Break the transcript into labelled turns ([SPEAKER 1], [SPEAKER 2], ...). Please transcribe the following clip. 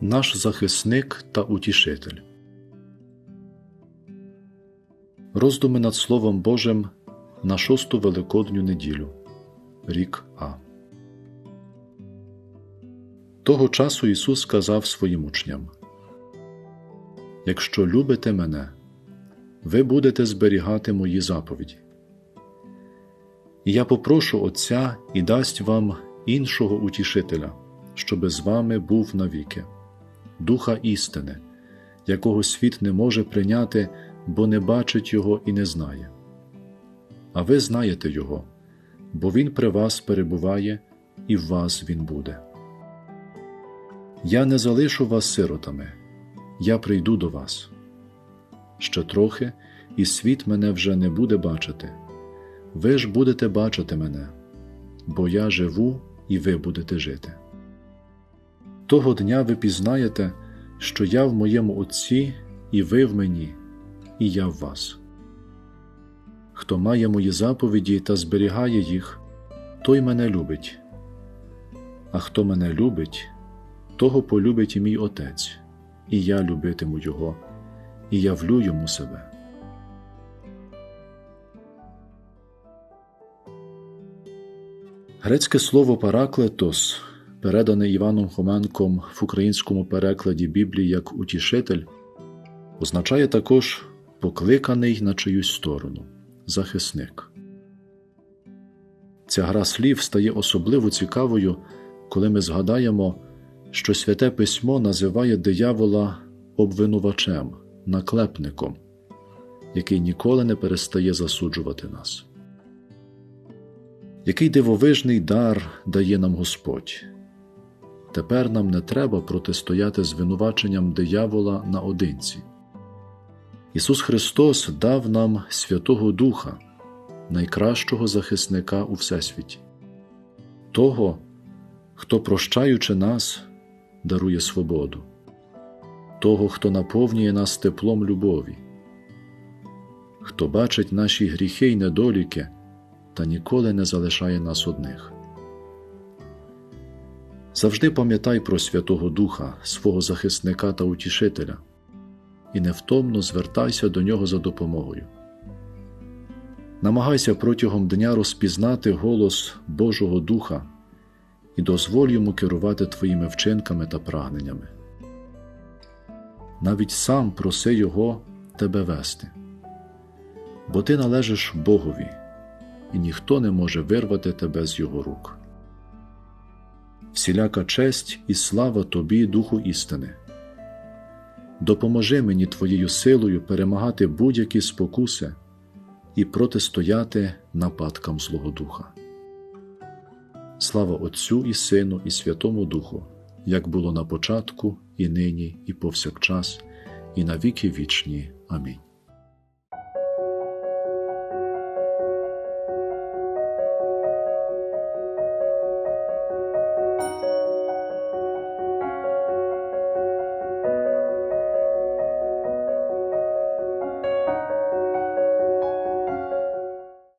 [SPEAKER 1] наш захисник та утішитель. Роздуми над Словом Божим на шосту Великодню неділю. Рік А. Того часу Ісус сказав своїм учням: Якщо любите мене, ви будете зберігати мої заповіді. І я попрошу Отця і дасть вам іншого утішителя, щоби з вами був навіки, Духа істини, якого світ не може прийняти, бо не бачить Його і не знає. А ви знаєте Його, бо Він при вас перебуває, і в вас Він буде. Я не залишу вас сиротами, я прийду до вас. Ще трохи, і світ мене вже не буде бачити. Ви ж будете бачити мене, бо я живу і ви будете жити. Того дня ви пізнаєте, що я в моєму Отці, і ви в мені, і я в вас. Хто має мої заповіді та зберігає їх, той мене любить. А хто мене любить, того полюбить і мій Отець, і я любитиму Його, і явлю йому себе. Грецьке слово параклетос, передане Іваном Хоменком в українському перекладі Біблії як утішитель, означає також покликаний на чиюсь сторону, захисник. Ця гра слів стає особливо цікавою, коли ми згадаємо, що Святе Письмо називає диявола обвинувачем, наклепником, який ніколи не перестає засуджувати нас. Який дивовижний дар дає нам Господь. Тепер нам не треба протистояти звинуваченням диявола наодинці. Ісус Христос дав нам Святого Духа, найкращого захисника у Всесвіті, того, хто, прощаючи нас, дарує свободу, того, хто наповнює нас теплом любові, хто бачить наші гріхи й недоліки та ніколи не залишає нас одних. Завжди пам'ятай про Святого Духа, свого захисника та утішителя, і невтомно звертайся до нього за допомогою. Намагайся протягом дня розпізнати голос Божого Духа і дозволь йому керувати твоїми вчинками та прагненнями. Навіть сам проси Його тебе вести, бо ти належиш Богові і ніхто не може вирвати тебе з його рук. Всіляка честь і слава тобі, Духу істини. Допоможи мені твоєю силою перемагати будь-які спокуси і протистояти нападкам Злого Духа. Слава Отцю і Сину, і Святому Духу, як було на початку, і нині, і повсякчас, і на віки вічні. Амінь.